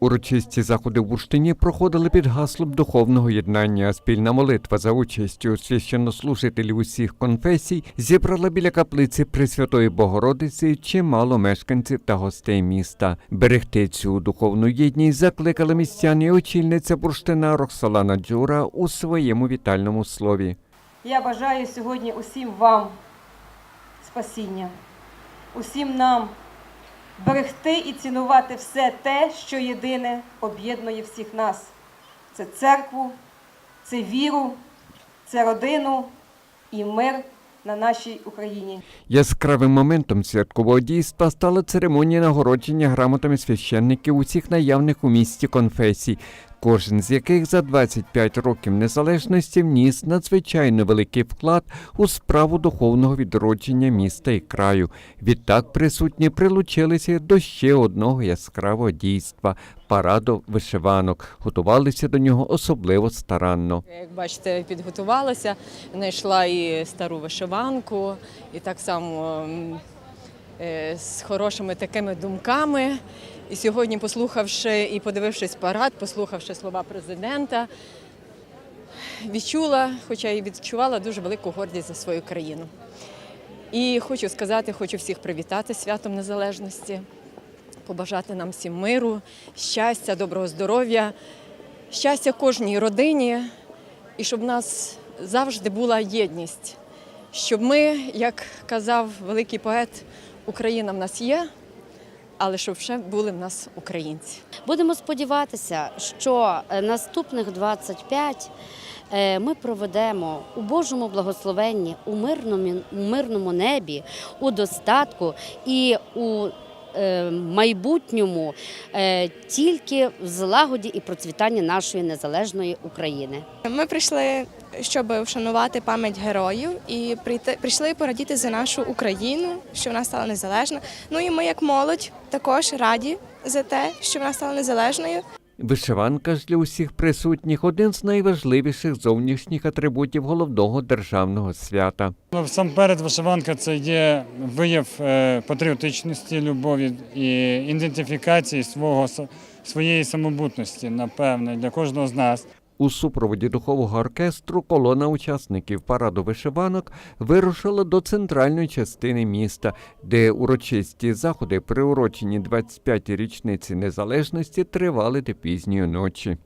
Урочисті заходи в Бурштині проходили під гаслом духовного єднання. Спільна молитва за участю священнослужителів усіх конфесій зібрала біля каплиці Пресвятої Богородиці чимало мешканців та гостей міста. Берегти цю духовну єдність закликали містяни очільниця бурштина Роксолана Джура у своєму вітальному слові. Я бажаю сьогодні усім вам спасіння, усім нам берегти і цінувати все те, що єдине об'єднує всіх нас. Це церкву, це віру, це родину і мир на нашій Україні. Яскравим моментом святкового дійства стала церемонія нагородження грамотами священників усіх наявних у місті конфесій, кожен з яких за 25 років незалежності вніс надзвичайно великий вклад у справу духовного відродження міста і краю. Відтак присутні прилучилися до ще одного яскравого дійства параду вишиванок. Готувалися до нього особливо старанно. Як бачите, підготувалася, знайшла і стару вишиванку, і так само з хорошими такими думками. І сьогодні, послухавши і подивившись парад, послухавши слова президента, відчула, хоча і відчувала дуже велику гордість за свою країну. І хочу сказати, хочу всіх привітати святом незалежності, побажати нам всім миру, щастя, доброго здоров'я, щастя кожній родині, і щоб в нас завжди була єдність, щоб ми, як казав великий поет, Україна в нас є, але щоб ще були в нас українці. Будемо сподіватися, що е, наступних 25 е, ми проведемо у Божому благословенні, у мирному, мирному небі, у достатку і у е, майбутньому тільки в злагоді і процвітанні нашої незалежної України. Ми прийшли, щоб вшанувати пам'ять героїв і прийти, прийшли порадіти за нашу Україну, що вона стала незалежна. Ну і ми, як молодь, також раді за те, що вона стала незалежною. Вишиванка ж для усіх присутніх один з найважливіших зовнішніх атрибутів головного державного свята. Ну, Насамперед, вишиванка це є вияв е, патріотичності, любові і ідентифікації свого своєї самобутності, напевне, для кожного з нас. У супроводі духового оркестру колона учасників параду вишиванок вирушила до центральної частини міста, де урочисті заходи, приурочені 25-й річниці незалежності, тривали до пізньої ночі.